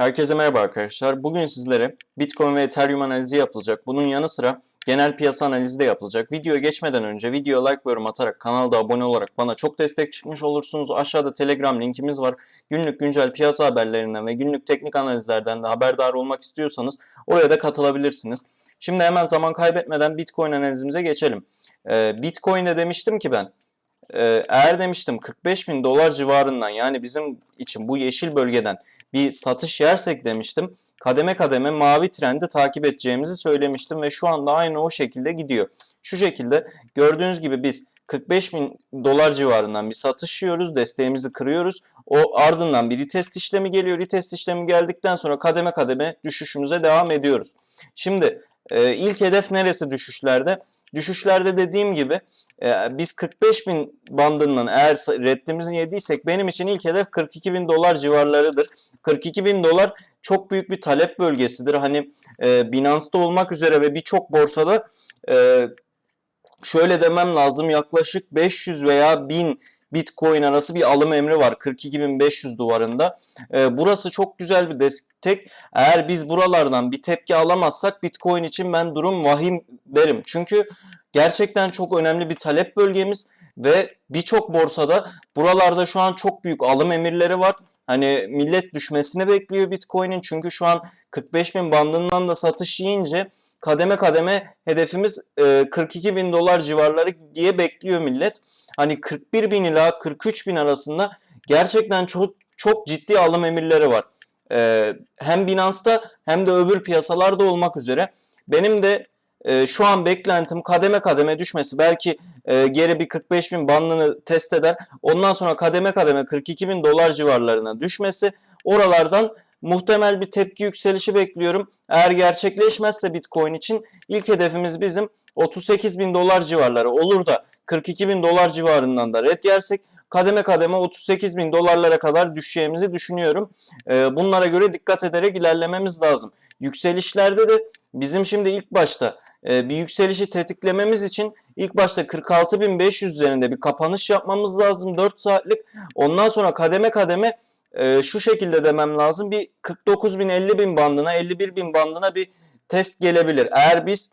Herkese merhaba arkadaşlar. Bugün sizlere Bitcoin ve Ethereum analizi yapılacak. Bunun yanı sıra genel piyasa analizi de yapılacak. Videoya geçmeden önce videoya like ve yorum atarak kanalda abone olarak bana çok destek çıkmış olursunuz. Aşağıda Telegram linkimiz var. Günlük güncel piyasa haberlerinden ve günlük teknik analizlerden de haberdar olmak istiyorsanız oraya da katılabilirsiniz. Şimdi hemen zaman kaybetmeden Bitcoin analizimize geçelim. Ee, Bitcoin'de demiştim ki ben eğer demiştim 45 bin dolar civarından yani bizim için bu yeşil bölgeden bir satış yersek demiştim kademe kademe mavi trendi takip edeceğimizi söylemiştim ve şu anda aynı o şekilde gidiyor. Şu şekilde gördüğünüz gibi biz 45 bin dolar civarından bir satış yiyoruz desteğimizi kırıyoruz. O ardından bir retest işlemi geliyor. Retest işlemi geldikten sonra kademe kademe düşüşümüze devam ediyoruz. Şimdi e, ilk hedef neresi düşüşlerde? Düşüşlerde dediğim gibi e, biz 45 bin bandından eğer reddimizi yediysek benim için ilk hedef 42 bin dolar civarlarıdır. 42 bin dolar çok büyük bir talep bölgesidir. Hani e, Binance'da olmak üzere ve birçok borsada e, şöyle demem lazım yaklaşık 500 veya 1000 Bitcoin arası bir alım emri var 42.500 duvarında. E, burası çok güzel bir destek. Eğer biz buralardan bir tepki alamazsak Bitcoin için ben durum vahim derim. Çünkü gerçekten çok önemli bir talep bölgemiz ve birçok borsada buralarda şu an çok büyük alım emirleri var. Hani millet düşmesini bekliyor Bitcoin'in çünkü şu an 45 bin bandından da satış yiyince kademe kademe hedefimiz 42 e, bin dolar civarları diye bekliyor millet. Hani 41 bin ila 43 bin arasında gerçekten çok çok ciddi alım emirleri var. E, hem Binance'da hem de öbür piyasalarda olmak üzere. Benim de e, şu an beklentim kademe kademe düşmesi. Belki e, geri bir 45 bin bandını test eder. Ondan sonra kademe kademe 42 bin dolar civarlarına düşmesi. Oralardan muhtemel bir tepki yükselişi bekliyorum. Eğer gerçekleşmezse Bitcoin için ilk hedefimiz bizim 38 bin dolar civarları olur da 42 bin dolar civarından da red yersek kademe kademe 38 bin dolarlara kadar düşeceğimizi düşünüyorum. Ee, bunlara göre dikkat ederek ilerlememiz lazım. Yükselişlerde de bizim şimdi ilk başta bir yükselişi tetiklememiz için ilk başta 46.500 üzerinde bir kapanış yapmamız lazım 4 saatlik. Ondan sonra kademe kademe e, şu şekilde demem lazım bir 49.000 50.000 bandına 51.000 bandına bir test gelebilir. Eğer biz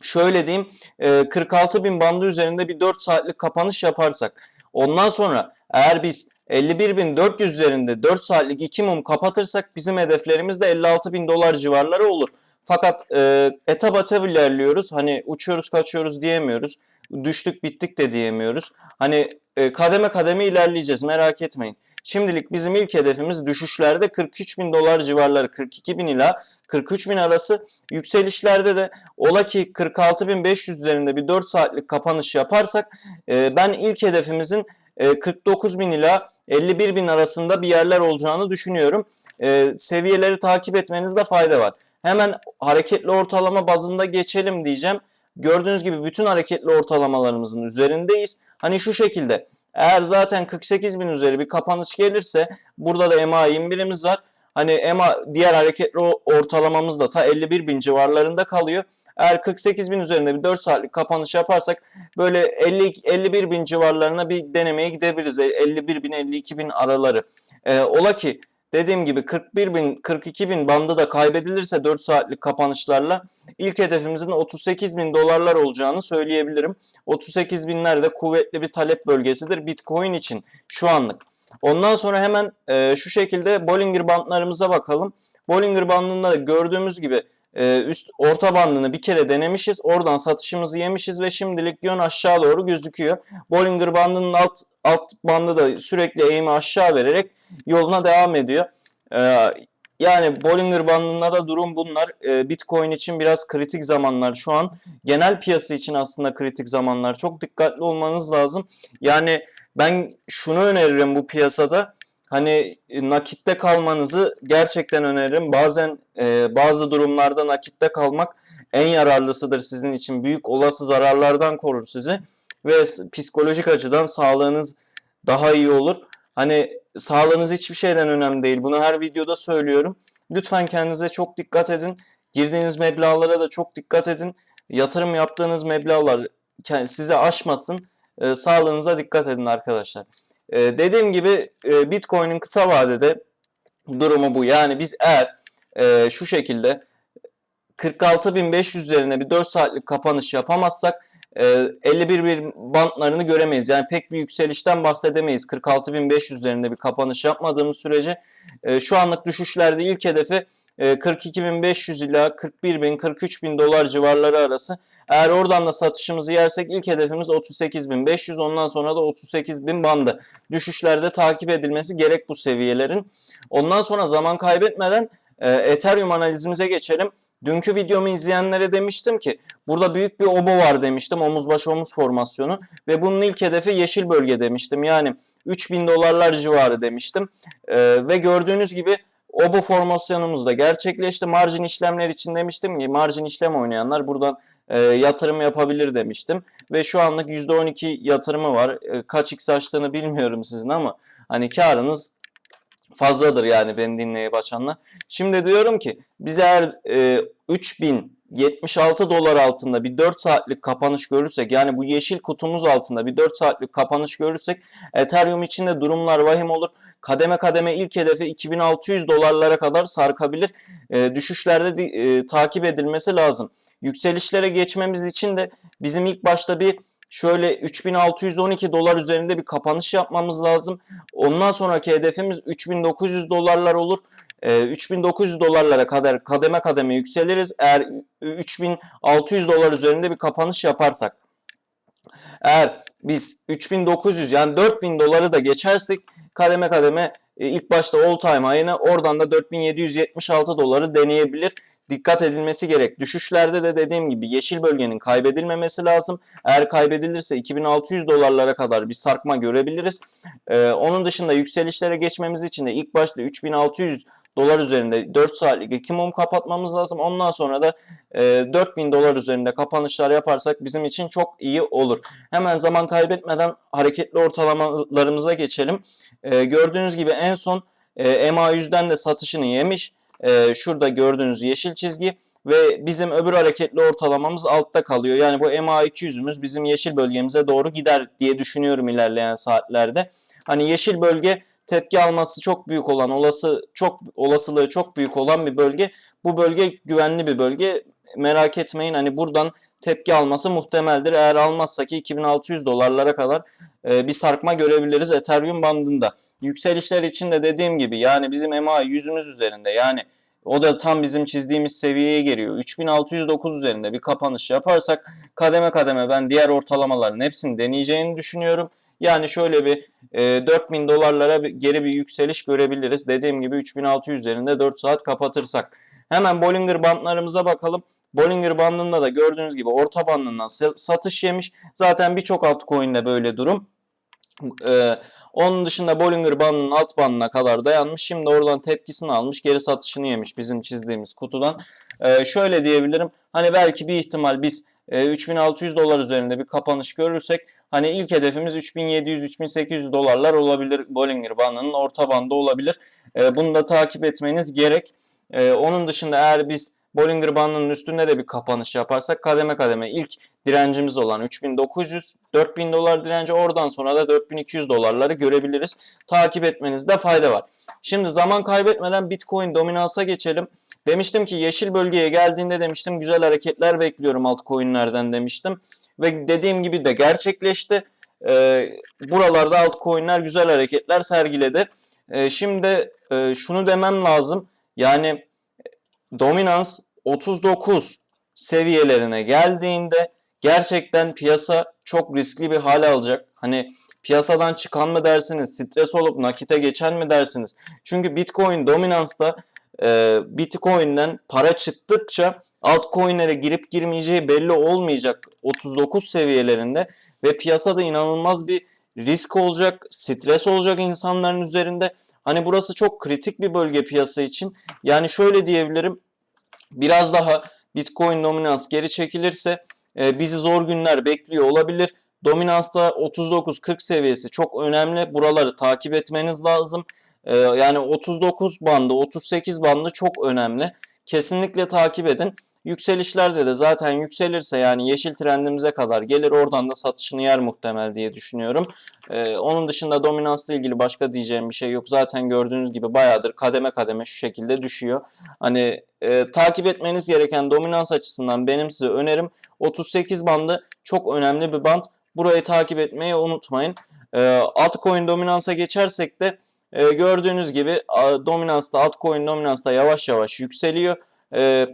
şöyle diyeyim 46.000 bandı üzerinde bir 4 saatlik kapanış yaparsak ondan sonra eğer biz 51.400 üzerinde 4 saatlik 2 mum kapatırsak bizim hedeflerimiz de 56.000 dolar civarları olur. Fakat e, etap etap ilerliyoruz. Hani uçuyoruz kaçıyoruz diyemiyoruz. Düştük bittik de diyemiyoruz. Hani e, kademe kademe ilerleyeceğiz merak etmeyin. Şimdilik bizim ilk hedefimiz düşüşlerde 43 bin dolar civarları 42 bin ila 43 bin arası. Yükselişlerde de ola ki 46 bin 500 üzerinde bir 4 saatlik kapanış yaparsak e, ben ilk hedefimizin 49 bin ila 51 bin arasında bir yerler olacağını düşünüyorum. E, seviyeleri takip etmenizde fayda var. Hemen hareketli ortalama bazında geçelim diyeceğim. Gördüğünüz gibi bütün hareketli ortalamalarımızın üzerindeyiz. Hani şu şekilde eğer zaten 48 bin üzeri bir kapanış gelirse burada da EMA 21'imiz var. Hani EMA diğer hareketli ortalamamız da ta 51 bin civarlarında kalıyor. Eğer 48 bin üzerinde bir 4 saatlik kapanış yaparsak böyle 50 51 bin civarlarına bir denemeye gidebiliriz. 51 bin 52 bin araları. Ee, ola ki Dediğim gibi 41 bin 42 bin bandı da kaybedilirse 4 saatlik kapanışlarla ilk hedefimizin 38 bin dolarlar olacağını söyleyebilirim. 38 binler de kuvvetli bir talep bölgesidir Bitcoin için şu anlık. Ondan sonra hemen e, şu şekilde Bollinger bandlarımıza bakalım. Bollinger bandında da gördüğümüz gibi e, üst orta bandını bir kere denemişiz. Oradan satışımızı yemişiz ve şimdilik yön aşağı doğru gözüküyor. Bollinger bandının alt alt bandı da sürekli eğimi aşağı vererek yoluna devam ediyor. Ee, yani Bollinger bandında da durum bunlar. Ee, Bitcoin için biraz kritik zamanlar şu an. Genel piyasa için aslında kritik zamanlar. Çok dikkatli olmanız lazım. Yani ben şunu öneririm bu piyasada. Hani nakitte kalmanızı gerçekten öneririm. Bazen e, bazı durumlarda nakitte kalmak en yararlısıdır sizin için. Büyük olası zararlardan korur sizi ve psikolojik açıdan sağlığınız daha iyi olur. Hani sağlığınız hiçbir şeyden önemli değil. Bunu her videoda söylüyorum. Lütfen kendinize çok dikkat edin. Girdiğiniz meblağlara da çok dikkat edin. Yatırım yaptığınız meblağlar size aşmasın. E, sağlığınıza dikkat edin arkadaşlar. E, dediğim gibi e, Bitcoin'in kısa vadede durumu bu. Yani biz eğer e, şu şekilde 46.500 üzerine bir 4 saatlik kapanış yapamazsak 51 bir bantlarını göremeyiz. Yani pek bir yükselişten bahsedemeyiz. 46.500 üzerinde bir kapanış yapmadığımız sürece e, şu anlık düşüşlerde ilk hedefi e, 42.500 ila 41.000 43.000 dolar civarları arası. Eğer oradan da satışımızı yersek ilk hedefimiz 38.500 ondan sonra da 38.000 bandı. Düşüşlerde takip edilmesi gerek bu seviyelerin. Ondan sonra zaman kaybetmeden e, Ethereum analizimize geçelim. Dünkü videomu izleyenlere demiştim ki burada büyük bir obo var demiştim. Omuz baş omuz formasyonu ve bunun ilk hedefi yeşil bölge demiştim. Yani 3000 dolarlar civarı demiştim. E, ve gördüğünüz gibi obo formasyonumuz da gerçekleşti. Marjin işlemler için demiştim ki marjin işlem oynayanlar buradan e, yatırım yapabilir demiştim. Ve şu anlık %12 yatırımı var. E, kaç x açtığını bilmiyorum sizin ama hani karınız fazladır yani beni dinleyip açanlar. Şimdi diyorum ki biz eğer e, 3076 dolar altında bir 4 saatlik kapanış görürsek yani bu yeşil kutumuz altında bir 4 saatlik kapanış görürsek Ethereum için de durumlar vahim olur. Kademe kademe ilk hedefi 2600 dolarlara kadar sarkabilir. E, düşüşlerde de, e, takip edilmesi lazım. Yükselişlere geçmemiz için de bizim ilk başta bir şöyle 3612 dolar üzerinde bir kapanış yapmamız lazım. Ondan sonraki hedefimiz 3900 dolarlar olur. E, 3900 dolarlara kadar kademe kademe yükseliriz. Eğer 3600 dolar üzerinde bir kapanış yaparsak. Eğer biz 3900 yani 4000 doları da geçersek kademe kademe e, ilk başta all time high'ını oradan da 4776 doları deneyebilir dikkat edilmesi gerek. Düşüşlerde de dediğim gibi yeşil bölgenin kaybedilmemesi lazım. Eğer kaybedilirse 2600 dolarlara kadar bir sarkma görebiliriz. Ee, onun dışında yükselişlere geçmemiz için de ilk başta 3600 dolar üzerinde 4 saatlik iki mum kapatmamız lazım. Ondan sonra da e, 4000 dolar üzerinde kapanışlar yaparsak bizim için çok iyi olur. Hemen zaman kaybetmeden hareketli ortalamalarımıza geçelim. E, gördüğünüz gibi en son e, MA100'den de satışını yemiş. Ee, şurada gördüğünüz yeşil çizgi ve bizim öbür hareketli ortalamamız altta kalıyor. Yani bu MA200'ümüz bizim yeşil bölgemize doğru gider diye düşünüyorum ilerleyen saatlerde. Hani yeşil bölge tepki alması çok büyük olan, olası çok olasılığı çok büyük olan bir bölge. Bu bölge güvenli bir bölge. Merak etmeyin hani buradan tepki alması muhtemeldir. Eğer almazsa ki 2600 dolarlara kadar e, bir sarkma görebiliriz Ethereum bandında. Yükselişler için de dediğim gibi yani bizim MA yüzümüz üzerinde yani o da tam bizim çizdiğimiz seviyeye geliyor. 3609 üzerinde bir kapanış yaparsak kademe kademe ben diğer ortalamaların hepsini deneyeceğini düşünüyorum. Yani şöyle bir e, 4000 dolarlara geri bir yükseliş görebiliriz. Dediğim gibi 3600 üzerinde 4 saat kapatırsak. Hemen Bollinger bandlarımıza bakalım. Bollinger bandında da gördüğünüz gibi orta bandından satış yemiş. Zaten birçok altcoin'de böyle durum. Ee, onun dışında Bollinger bandının alt bandına kadar dayanmış. Şimdi oradan tepkisini almış. Geri satışını yemiş bizim çizdiğimiz kutudan. Ee, şöyle diyebilirim. Hani belki bir ihtimal biz 3600 e, dolar üzerinde bir kapanış görürsek hani ilk hedefimiz 3700-3800 dolarlar olabilir. Bollinger bandının orta bandı olabilir. Ee, bunu da takip etmeniz gerek. Onun dışında eğer biz Bollinger bandının üstünde de bir kapanış yaparsak kademe kademe ilk direncimiz olan 3900 4000 dolar direnci oradan sonra da 4200 dolarları görebiliriz. Takip etmenizde fayda var. Şimdi zaman kaybetmeden Bitcoin dominansa geçelim. Demiştim ki yeşil bölgeye geldiğinde demiştim güzel hareketler bekliyorum altcoin'lerden demiştim. Ve dediğim gibi de gerçekleşti. Ee, buralarda altcoin'ler güzel hareketler sergiledi. Ee, şimdi e, şunu demem lazım. Yani dominans 39 seviyelerine geldiğinde gerçekten piyasa çok riskli bir hale alacak. Hani piyasadan çıkan mı dersiniz, stres olup nakite geçen mi dersiniz? Çünkü Bitcoin dominansta e, Bitcoin'den para çıktıkça altcoin'lere girip girmeyeceği belli olmayacak 39 seviyelerinde ve piyasada inanılmaz bir risk olacak, stres olacak insanların üzerinde. Hani burası çok kritik bir bölge piyasa için. Yani şöyle diyebilirim. Biraz daha Bitcoin dominans geri çekilirse e, bizi zor günler bekliyor olabilir. Dominansta 39-40 seviyesi çok önemli. Buraları takip etmeniz lazım. E, yani 39 bandı, 38 bandı çok önemli. Kesinlikle takip edin. Yükselişlerde de zaten yükselirse yani yeşil trendimize kadar gelir oradan da satışını yer muhtemel diye düşünüyorum. Ee, onun dışında dominansla ilgili başka diyeceğim bir şey yok. Zaten gördüğünüz gibi bayağıdır kademe kademe şu şekilde düşüyor. Hani e, takip etmeniz gereken dominans açısından benim size önerim 38 bandı çok önemli bir band. Burayı takip etmeyi unutmayın. E, altcoin dominansa geçersek de e, gördüğünüz gibi dominansta altcoin dominansta yavaş yavaş yükseliyor. E,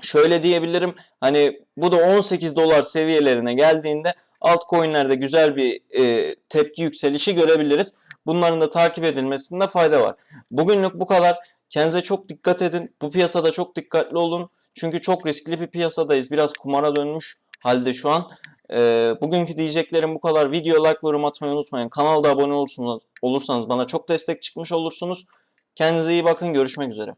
şöyle diyebilirim hani bu da 18 dolar seviyelerine geldiğinde altcoin'lerde güzel bir e, tepki yükselişi görebiliriz. Bunların da takip edilmesinde fayda var. Bugünlük bu kadar. Kendinize çok dikkat edin. Bu piyasada çok dikkatli olun. Çünkü çok riskli bir piyasadayız. Biraz kumara dönmüş halde şu an. Ee, bugünkü diyeceklerim bu kadar. Video like ve yorum atmayı unutmayın. Kanalda abone olursunuz, olursanız bana çok destek çıkmış olursunuz. Kendinize iyi bakın. Görüşmek üzere.